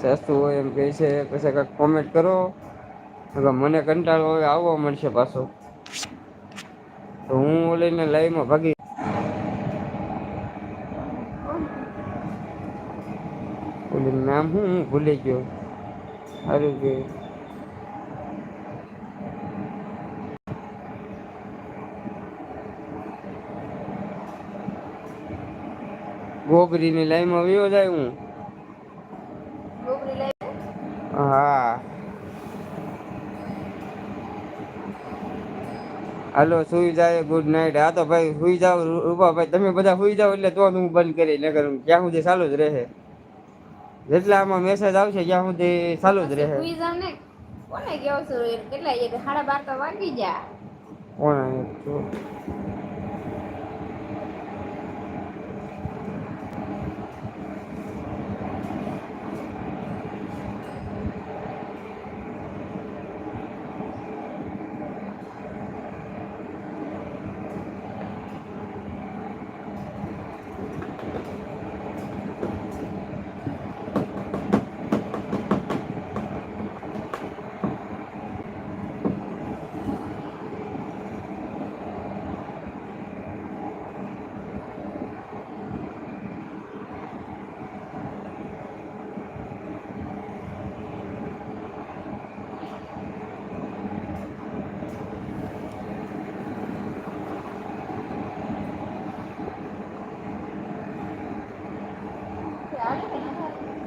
સસ્તું હોય એમ કે છે. પછી કાંઈક કોમેન્ટ કરો. મને કંટાળો હવે આવવા મળશે પાછો. તો હું ઓલીને લાઈવમાં ભાગી ઓલી નામ હું ભૂલી ગયો. સારું કે ગોબરીની લાઈનમાં વયો જાય હું. ગોબરી લઈ હા. હાલો સુઈ જાય ગુડ નાઇટ હા તો ભાઈ સુઈ જાવ રૂપા ભાઈ તમે બધા સુઈ જાવ એટલે તો હું બંધ કરી નકર ક્યાં સુધી ચાલુ જ રહે. જેટલા આમાં મેસેજ આવશે ત્યાં સુધી ચાલુ જ રહે. સુઈ જાવ ને કોને કેવો છો કેટલા એ સાડા બાર તો વાગી જા કોણ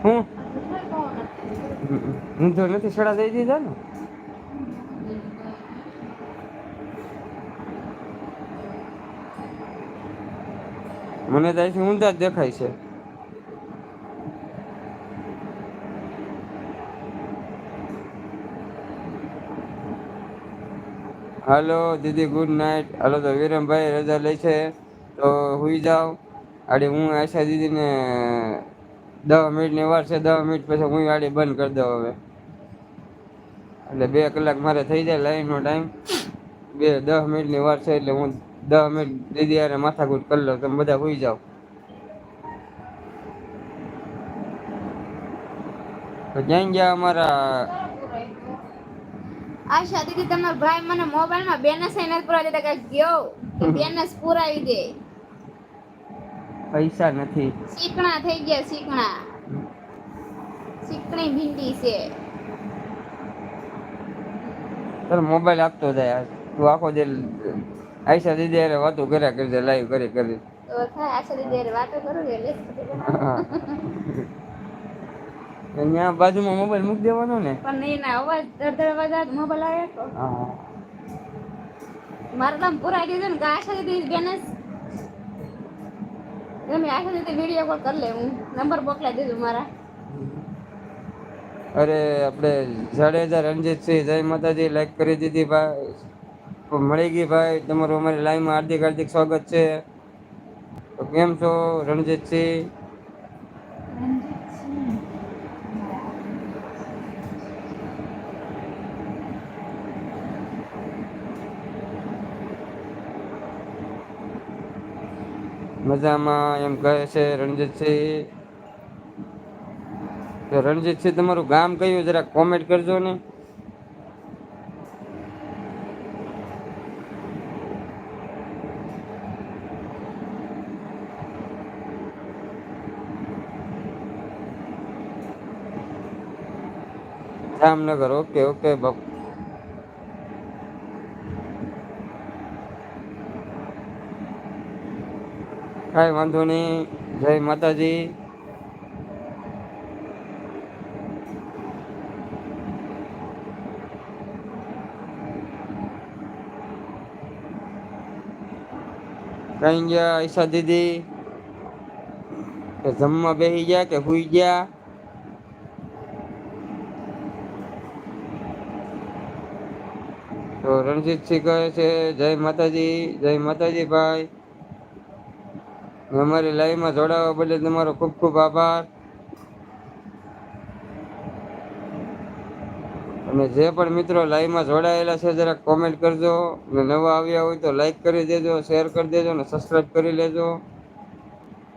હું? હું તો નથી, સડા દઈ દીધા ને? મને તો અહીંથી ઊંધા જ દેખાય છે. હલો, દીદી, ગુડ નાઇટ. હાલો, તો વિરમભાઈ રજા લે છે. તો હુઈ જાઓ. આડે હું આશા દીદીને દસ મિનિટની વાર છે દસ મિનિટ પછી હું ગાડી બંધ કરી દઉં હવે. એટલે બે કલાક મારે થઈ જાય લાઈનનો ટાઈમ. બે દસ મિનિટની વાર છે એટલે હું દસ મિનિટ દીદી યારે માથાકૂટ કરી લઉં, તમે બધા હોઈ જાઓ. ક્યાં ગયા અમારા આશા દીદી, તમારા ભાઈ મને મોબાઈલમાં બેનસ નથી પૂરા દેતા કઈ ગયો? બેનસ પૂરાવી દે. પૈસા નથી. શીકણા થઈ ગયા શીકણા શીકણી ભીંડી છે. તારો મોબાઈલ આપતો જાય તું આખો દે આયશા દીદી અરે વાતો કર્યા કરજે લાઈવ કરી કરી. તો થાય આશા દીદી અરે વાતો કરું કે લે અહીંયા બાજુમાં મોબાઈલ મૂકી દેવાનો ને. પણ એના અવાજ ધડ અવાજ મોબાઈલ આવે તો. હા. મારે તમે પુરાઈ દીધું ને આશા દીદી બેનસ અરે, આપણે જાડેજા રણજીતસિંહ, જય માતાજી લાઈક કરી દીધી ભાઈ. મળી ગઈ ભાઈ, તમારું અમારી લાઈવમાં હાર્દિક હાર્દિક સ્વાગત છે. કેમ છો રણજીતસિંહ? મજામાં એમ કહે છે રણજીતસિંહ. તો રણજીતસિંહ, તમારું ગામ કયું? જરા કોમેન્ટ કરજો ને. જામનગર. ઓકે ઓકે બાપુ કાંઈ વાંધો નહીં. જય માતાજી. કઈ ગયા ઈશા દીદી? કે જમવા બેસી ગયા કે હુઈ ગયા? તો રણજીતસિંહ કહે છે, જય માતાજી જય માતાજી ભાઈ. અમારી લાઈવમાં જોડાવા બદલે તમારો ખૂબ ખૂબ આભાર. અને જે પણ મિત્રો લાઈવમાં જોડાયેલા છે જરાક કોમેન્ટ કરજો. અને નવા આવ્યા હોય તો લાઈક કરી દેજો શેર કરી દેજો અને સબસ્ક્રાઈબ કરી લેજો.